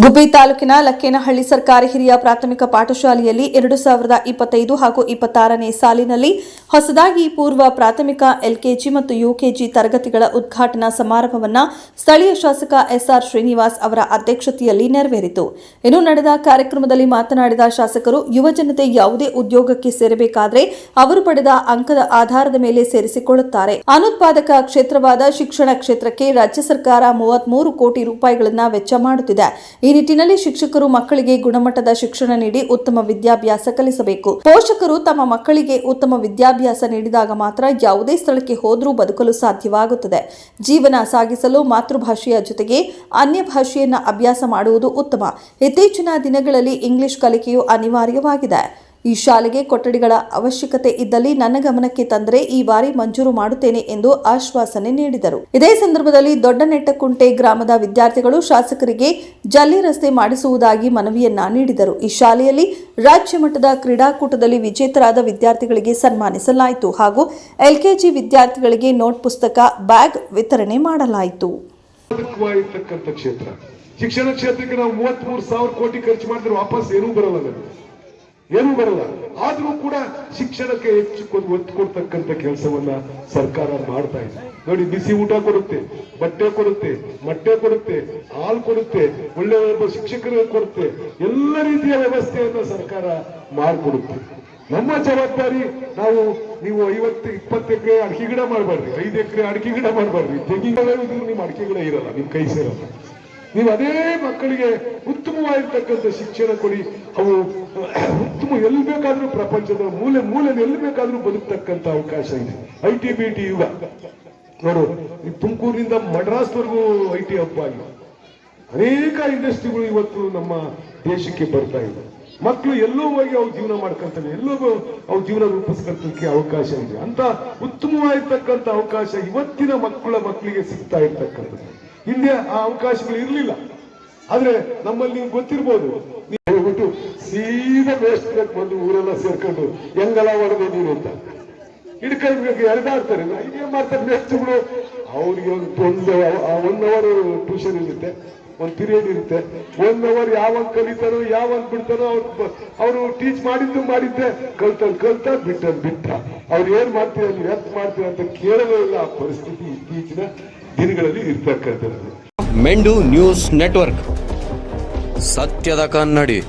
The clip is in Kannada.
ಗುಬ್ಬಿ ತಾಲೂಕಿನ ಲಕ್ಕೇನಹಳ್ಳಿ ಸರ್ಕಾರಿ ಹಿರಿಯ ಪ್ರಾಥಮಿಕ ಪಾಠಶಾಲೆಯಲ್ಲಿ ಎರಡು ಸಾವಿರದ ಇಪ್ಪತ್ತೈದು ಹಾಗೂ ಇಪ್ಪತ್ತಾರನೇ ಸಾಲಿನಲ್ಲಿ ಹೊಸದಾಗಿ ಪೂರ್ವ ಪ್ರಾಥಮಿಕ, ಎಲ್ಕೆಜಿ ಮತ್ತು ಯುಕೆಜಿ ತರಗತಿಗಳ ಉದ್ಘಾಟನಾ ಸಮಾರಂಭವನ್ನು ಸ್ಥಳೀಯ ಶಾಸಕ ಎಸ್ಆರ್ ಶ್ರೀನಿವಾಸ್ ಅವರ ಅಧ್ಯಕ್ಷತೆಯಲ್ಲಿ ನೆರವೇರಿತು. ಇನ್ನು ನಡೆದ ಕಾರ್ಯಕ್ರಮದಲ್ಲಿ ಮಾತನಾಡಿದ ಶಾಸಕರು ಯುವಜನತೆ ಯಾವುದೇ ಉದ್ಯೋಗಕ್ಕೆ ಸೇರಬೇಕಾದರೆ ಅವರು ಪಡೆದ ಅಂಕದ ಆಧಾರದ ಮೇಲೆ ಸೇರಿಸಿಕೊಳ್ಳುತ್ತಾರೆ. ಅನುತ್ಪಾದಕ ಕ್ಷೇತ್ರವಾದ ಶಿಕ್ಷಣ ಕ್ಷೇತ್ರಕ್ಕೆ ರಾಜ್ಯ ಸರ್ಕಾರ ಮೂವತ್ಮೂರು ಕೋಟಿ ರೂಪಾಯಿಗಳನ್ನು ವೆಚ್ಚ ಮಾಡುತ್ತಿದೆ. ಈ ನಿಟ್ಟಿನಲ್ಲಿ ಶಿಕ್ಷಕರು ಮಕ್ಕಳಿಗೆ ಗುಣಮಟ್ಟದ ಶಿಕ್ಷಣ ನೀಡಿ ಉತ್ತಮ ವಿದ್ಯಾಭ್ಯಾಸ ಕಲಿಸಬೇಕು. ಪೋಷಕರು ತಮ್ಮ ಮಕ್ಕಳಿಗೆ ಉತ್ತಮ ವಿದ್ಯಾಭ್ಯಾಸ ನೀಡಿದಾಗ ಮಾತ್ರ ಯಾವುದೇ ಸ್ಥಳಕ್ಕೆ ಹೋದರೂ ಬದುಕಲು ಸಾಧ್ಯವಾಗುತ್ತದೆ. ಜೀವನ ಸಾಗಿಸಲು ಮಾತೃಭಾಷೆಯ ಜೊತೆಗೆ ಅನ್ಯ ಭಾಷೆಯನ್ನ ಅಭ್ಯಾಸ ಮಾಡುವುದು ಉತ್ತಮ. ಇತ್ತೀಚಿನ ದಿನಗಳಲ್ಲಿ ಇಂಗ್ಲಿಷ್ ಕಲಿಕೆಯು ಅನಿವಾರ್ಯವಾಗಿದೆ. ಈ ಶಾಲೆಗೆ ಕೊಠಡಿಗಳ ಅವಶ್ಯಕತೆ ಇದ್ದಲ್ಲಿ ನನ್ನ ಗಮನಕ್ಕೆ ತಂದರೆ ಈ ಬಾರಿ ಮಂಜೂರು ಮಾಡುತ್ತೇನೆ ಎಂದು ಆಶ್ವಾಸನೆ ನೀಡಿದರು. ಇದೇ ಸಂದರ್ಭದಲ್ಲಿ ದೊಡ್ಡನೆಟ್ಟಕುಂಟೆ ಗ್ರಾಮದ ವಿದ್ಯಾರ್ಥಿಗಳು ಶಾಸಕರಿಗೆ ಜಲ್ಲಿ ರಸ್ತೆ ಮಾಡಿಸುವುದಾಗಿ ಮನವಿಯನ್ನ ನೀಡಿದರು. ಈ ಶಾಲೆಯಲ್ಲಿ ರಾಜ್ಯ ಮಟ್ಟದ ಕ್ರೀಡಾಕೂಟದಲ್ಲಿ ವಿಜೇತರಾದ ವಿದ್ಯಾರ್ಥಿಗಳಿಗೆ ಸನ್ಮಾನಿಸಲಾಯಿತು ಹಾಗೂ ಎಲ್ಕೆಜಿ ವಿದ್ಯಾರ್ಥಿಗಳಿಗೆ ನೋಟ್ ಪುಸ್ತಕ, ಬ್ಯಾಗ್ ವಿತರಣೆ ಮಾಡಲಾಯಿತು. ಶಿಕ್ಷಣ ಕ್ಷೇತ್ರಕ್ಕೆ ನಾವು ಮೂವತ್ತ್ ಮೂರು ಸಾವಿರ ಕೋಟಿ ಖರ್ಚು ಮಾಡಿದ್ರೆ ವಾಪಸ್ ಏನೂ ಬರಲ್ಲ ಏನೂ ಬರಲ್ಲ. ಆದ್ರೂ ಕೂಡ ಶಿಕ್ಷಣಕ್ಕೆ ಹೆಚ್ಚು ಒತ್ತು ಕೊಡ್ತಕ್ಕಂಥ ಕೆಲಸವನ್ನ ಸರ್ಕಾರ ಮಾಡ್ತಾ ಇದೆ. ನೋಡಿ, ಬಿಸಿ ಊಟ ಕೊಡುತ್ತೆ, ಬಟ್ಟೆ ಕೊಡುತ್ತೆ, ಮೊಟ್ಟೆ ಕೊಡುತ್ತೆ, ಹಾಲು ಕೊಡುತ್ತೆ ಒಳ್ಳೆ ಒಬ್ಬ ಶಿಕ್ಷಕರಿಗೆ ಕೊಡುತ್ತೆ. ಎಲ್ಲ ರೀತಿಯ ವ್ಯವಸ್ಥೆಯನ್ನ ಸರ್ಕಾರ ಮಾಡಿಕೊಡುತ್ತೆ. ನಮ್ಮ ಜವಾಬ್ದಾರಿ, ನಾವು, ನೀವು ಐವತ್ತು, ಇಪ್ಪತ್ತು ಎಕರೆ ಅಡಿಕೆ ಗಿಡ ಮಾಡಬೇಡ್ರಿ ಐದು ಎಕರೆ ಅಡಿಕೆ ಗಿಡ ಮಾಡಬೇಡ್ರಿ ತೆಂಗಿನ ನಿಮ್ಮ ಅಡಿಕೆ ಗಿಡ ಇರಲ್ಲ ನಿಮ್ ಕೈ ಸೇರಲ್ಲ. ನೀವು ಅದೇ ಮಕ್ಕಳಿಗೆ ಉತ್ತಮವಾಗಿರ್ತಕ್ಕಂಥ ಶಿಕ್ಷಣ ಕೊಡಿ. ಅವು ಉತ್ತಮ ಎಲ್ಲಿ ಬೇಕಾದ್ರೂ ಪ್ರಪಂಚದ ಮೂಲೆ ಮೂಲೆ ಎಲ್ಲಿ ಬೇಕಾದ್ರೂ ಬದುಕ್ತಕ್ಕಂಥ ಅವಕಾಶ ಇದೆ. ಐ ಟಿ ಬಿ ಟಿ ಯುಗ. ನೋಡು, ಈ ತುಮಕೂರಿನಿಂದ ಮಡ್ರಾಸ್ವರೆಗೂ ಐ ಟಿ ಹಬ್ಬ ಆಗಿದೆ. ಅನೇಕ ಇಂಡಸ್ಟ್ರಿಗಳು ಇವತ್ತು ನಮ್ಮ ದೇಶಕ್ಕೆ ಬರ್ತಾ ಇದೆ. ಮಕ್ಕಳು ಎಲ್ಲೋ ಹೋಗಿ ಅವ್ರು ಜೀವನ ಮಾಡ್ಕೊಂತಾರೆ, ಎಲ್ಲೋ ಅವ್ರ ಜೀವನ ರೂಪಿಸ್ಕೊಳ್ತಕ್ಕೆ ಅವಕಾಶ ಇದೆ. ಅಂತ ಉತ್ತಮವಾಗಿರ್ತಕ್ಕಂಥ ಅವಕಾಶ ಇವತ್ತಿನ ಮಕ್ಕಳ ಮಕ್ಕಳಿಗೆ ಸಿಗ್ತಾ ಇರ್ತಕ್ಕಂಥದ್ದು. ಹಿಂದೆ ಆ ಅವಕಾಶಗಳು ಇರಲಿಲ್ಲ. ಆದ್ರೆ ನಮ್ಮಲ್ಲಿ ನೀವು ಗೊತ್ತಿರ್ಬೋದು. ನೀವು ಹೋಗ್ಬಿಟ್ಟು ಸೀದಾ ವೇಸ್ಟ್ ಬಂದು ಊರೆಲ್ಲ ಸೇರ್ಕೊಂಡು ಹೆಂಗಲ ಹೊಡೆದು ನೀವು ಅಂತ. ಹಿಡ್ಕೊಳ್ಬೇಕು ಎಳೆದಾಡ್ತಾರೆ ಇದೇನ್ ಮಾಡ್ತಾರೆ. ಮೆಚ್ಚುಗಳು ಅವ್ರಿಗೆ ಒಂದು ಒಂದು ಒನ್ ಅವರ್ ಟ್ಯೂಷನ್ ಇರುತ್ತೆ. ಒಂದು ಪೀರಿಯಡ್ ಇರುತ್ತೆ. ಒನ್ ಅವರ್ ಯಾವಾಗ ಕಲಿತಾರೋ ಯಾವಾಗ ಬಿಡ್ತಾನೋ ಅವ್ರು ಅವರು ಟೀಚ್ ಮಾಡಿದ್ದು ಮಾಡಿದ್ದೆ. ಕಲ್ತ ಕಲ್ತ ಬಿಟ್ಟ ಬಿಟ್ಟ. ಅವ್ರು ಏನ್ ಮಾಡ್ತೀರ, ನೀವು ಎತ್ ಮಾಡ್ತೀರ ಅಂತ ಕೇಳಲೇ ಇಲ್ಲ. ಆ ಪರಿಸ್ಥಿತಿ ಇತ್ತೀಚಿನ ದಿನಗಳಲ್ಲಿ ಇರ್ತಕ್ಕಂಥದ್ದು. ಮೆಂಡು ನ್ಯೂಸ್ ನೆಟ್ವರ್ಕ್. ಸತ್ಯದ ಕನ್ನಡಿ.